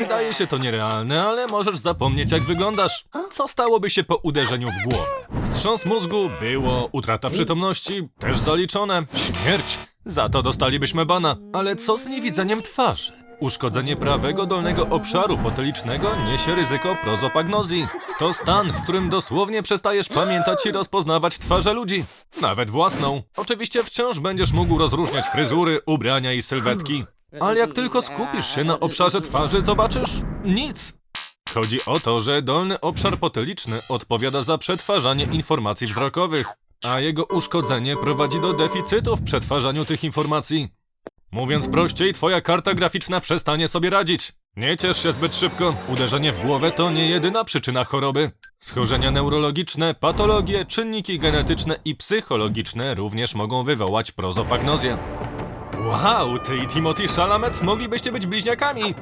Wydaje się to nierealne, ale możesz zapomnieć jak wyglądasz. Co stałoby się po uderzeniu w głowę? Wstrząs mózgu było, utrata przytomności też zaliczone, śmierć. Za to dostalibyśmy bana. Ale co z niewidzeniem twarzy? Uszkodzenie prawego dolnego obszaru potylicznego niesie ryzyko prozopagnozji. To stan, w którym dosłownie przestajesz pamiętać i rozpoznawać twarze ludzi. Nawet własną. Oczywiście wciąż będziesz mógł rozróżniać fryzury, ubrania i sylwetki. Ale jak tylko skupisz się na obszarze twarzy, zobaczysz nic. Chodzi o to, że dolny obszar potyliczny odpowiada za przetwarzanie informacji wzrokowych, a jego uszkodzenie prowadzi do deficytu w przetwarzaniu tych informacji. Mówiąc prościej, twoja karta graficzna przestanie sobie radzić. Nie ciesz się zbyt szybko. Uderzenie w głowę to nie jedyna przyczyna choroby. Schorzenia neurologiczne, patologie, czynniki genetyczne i psychologiczne również mogą wywołać prozopagnozję. Wow, ty i Timothy Chalamet moglibyście być bliźniakami.